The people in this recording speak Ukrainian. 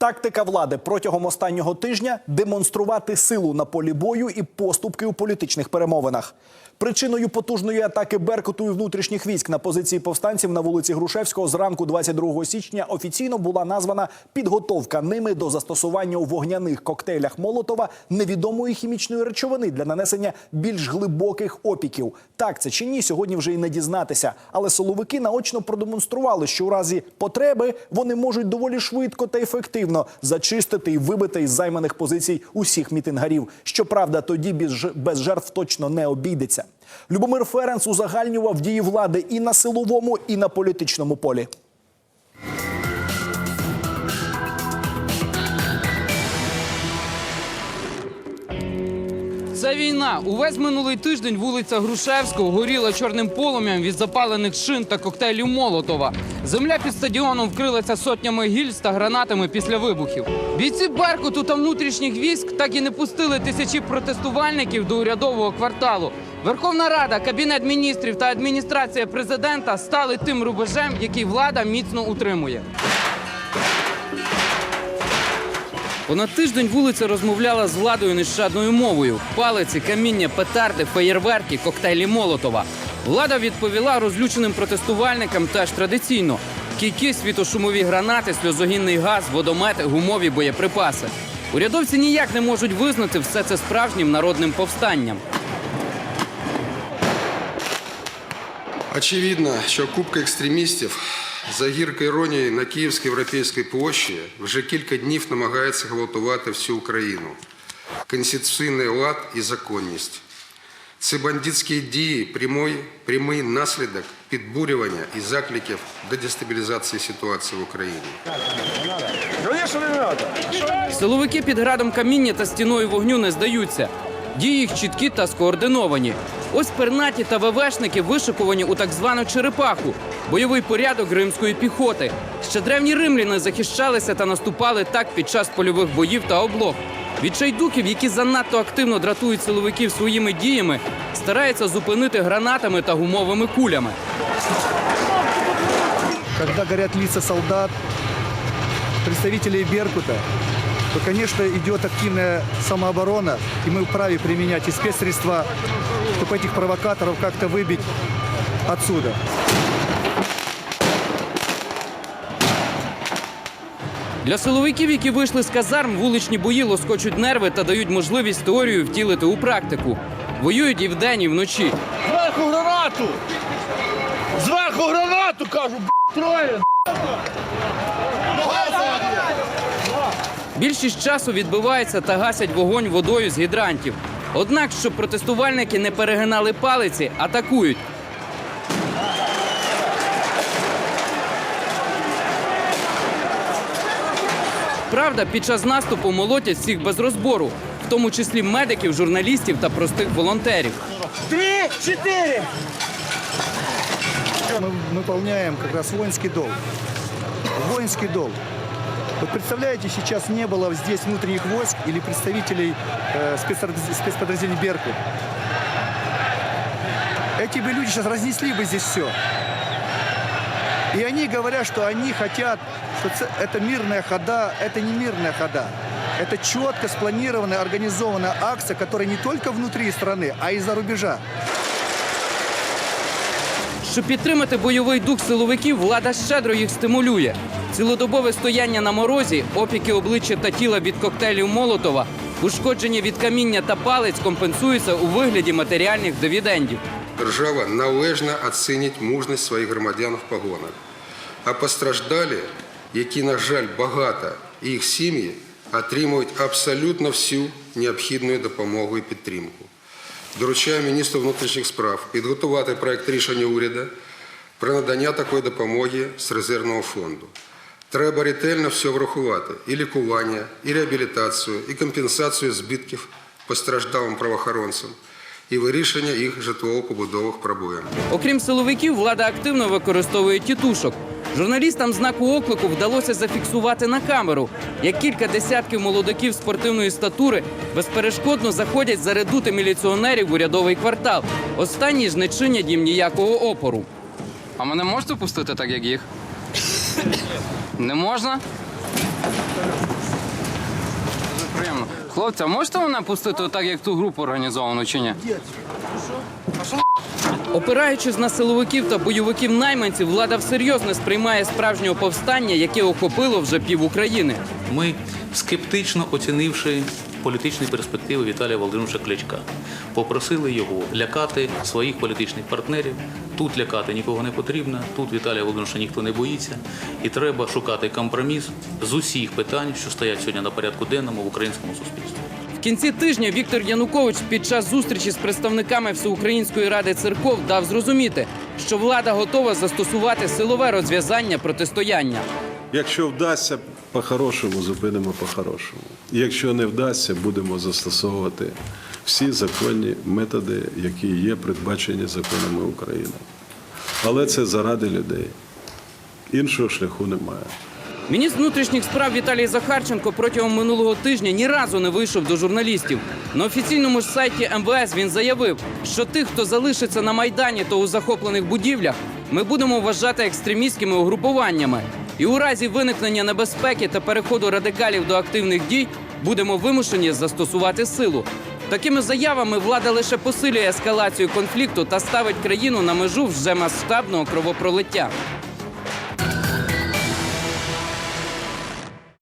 Тактика влади протягом останнього тижня демонструвати силу на полі бою і поступки у політичних перемовинах. Причиною потужної атаки Беркуту і внутрішніх військ на позиції повстанців на вулиці Грушевського зранку 22 січня офіційно була названа підготовка ними до застосування у вогняних коктейлях Молотова невідомої хімічної речовини для нанесення більш глибоких опіків. Так це чи ні, сьогодні вже і не дізнатися. Але силовики наочно продемонстрували, що у разі потреби вони можуть доволі швидко та ефективно зачистити і вибити із займаних позицій усіх мітингарів. Щоправда, тоді без без жертв точно не обійдеться. Любомир Ференц узагальнював дії влади і на силовому, і на політичному полі. Це війна. Увесь минулий тиждень вулиця Грушевського горіла чорним полум'ям від запалених шин та коктейлів Молотова. Земля під стадіоном вкрилася сотнями гільз та гранатами після вибухів. Бійці Беркуту та внутрішніх військ так і не пустили тисячі протестувальників до урядового кварталу. Верховна Рада, Кабінет міністрів та адміністрація президента стали тим рубежем, який влада міцно утримує. Понад тиждень вулиця розмовляла з владою нещадною мовою: палиці, каміння, петарди, феєрверки, коктейлі Молотова. Влада відповіла розлюченим протестувальникам теж традиційно: кійки, світошумові гранати, сльозогінний газ, водомети, гумові боєприпаси. Урядовці ніяк не можуть визнати все це справжнім народним повстанням. Очевидно, що купка екстремістів за гіркою іронії на Київській європейській площі вже кілька днів намагається гвалтувати всю Україну. Конституційний лад і законність. Це бандитські дії прямий, прямий наслідок підбурювання і закликів до дестабілізації ситуації в Україні. Силовики під градом каміння та стіною вогню не здаються. Дії їх чіткі та скоординовані. Ось пернаті та ВВшники вишикувані у так звану черепаху, бойовий порядок римської піхоти. Ще древні римляни захищалися та наступали так під час польових боїв та облог. Відчайдуків, які занадто активно дратують силовиків своїми діями, стараються зупинити гранатами та гумовими кулями. когда горят лица солдат, представителей Беркута, то, конечно, идет активная самооборона, и мы вправе применять и спецсредства, чтобы этих провокаторов как-то выбить отсюда. Для силовиків, які вийшли з казарм, вуличні бої лоскочуть нерви та дають можливість теорію втілити у практику. Воюють і вдень, і вночі. Зверху гранату! Зверху гранату, кажу, троє! Більшість часу відбиваються та гасять вогонь водою з гідрантів. Однак, щоб протестувальники не перегинали палиці, атакують. Правда, під час наступу молотять всіх без розбору, в тому числі медиків, журналістів та простих волонтерів. Три, чотири! Мы выполняем как раз воинский долг. Воинский долг. Вот представляете, сейчас не было здесь внутренних войск или представителей э, спецподразделений спецподразделений Беркут. Эти бы люди сейчас разнесли бы здесь все. И они говорят, что они хотят, что ц- это мирная хода, это не мирная хода. Это четко спланированная, организованная акция, которая не только внутри страны, а и за рубежа. Щоб підтримати бойовий дух силовиків, влада щедро їх стимулює. Цілодобове стояння на морозі, опіки обличчя та тіла від коктейлів Молотова, ушкодження від каміння та палець компенсуються у вигляді матеріальних дивідендів. Держава належно оцінить мужність своїх громадян в погонах. А постраждалі, які, на жаль, багато, і їх сім'ї отримують абсолютно всю необхідну допомогу і підтримку. Доручаю міністру внутрішніх справ підготувати проект рішення уряду про надання такої допомоги з резервного фонду. Треба ретельно все врахувати: і лікування, і реабілітацію, і компенсацію збитків постраждалим правоохоронцям, і вирішення їх житлово-побудових проблем. Окрім силовиків, влада активно використовує тітушок. Журналістам знаку оклику вдалося зафіксувати на камеру, як кілька десятків молодиків спортивної статури безперешкодно заходять за редути міліціонерів в урядовий квартал. Останні ж не чинять їм ніякого опору. А мене можете пустити так, як їх? Не можна? Хлопця, можете мене пустити так, як ту групу організовану чи ні? Опираючись на силовиків та бойовиків найманців, влада всерйоз не сприймає справжнього повстання, яке охопило вже пів України. Ми скептично оцінивши політичні перспективи Віталія Володимировича Кличка, попросили його лякати своїх політичних партнерів. Тут лякати нікого не потрібно, тут Віталія Володимировича ніхто не боїться, і треба шукати компроміс з усіх питань, що стоять сьогодні на порядку денному в українському суспільстві. В кінці тижня Віктор Янукович під час зустрічі з представниками Всеукраїнської ради церков дав зрозуміти, що влада готова застосувати силове розв'язання протистояння. Якщо вдасться, по-хорошому зупинимо по-хорошому. Якщо не вдасться, будемо застосовувати всі законні методи, які є передбачені законами України. Але це заради людей. Іншого шляху немає. Міністр внутрішніх справ Віталій Захарченко протягом минулого тижня ні разу не вийшов до журналістів. На офіційному ж сайті МВС він заявив, що тих, хто залишиться на майдані та у захоплених будівлях, ми будемо вважати екстремістськими угрупуваннями. І у разі виникнення небезпеки та переходу радикалів до активних дій будемо вимушені застосувати силу. Такими заявами влада лише посилює ескалацію конфлікту та ставить країну на межу вже масштабного кровопролиття.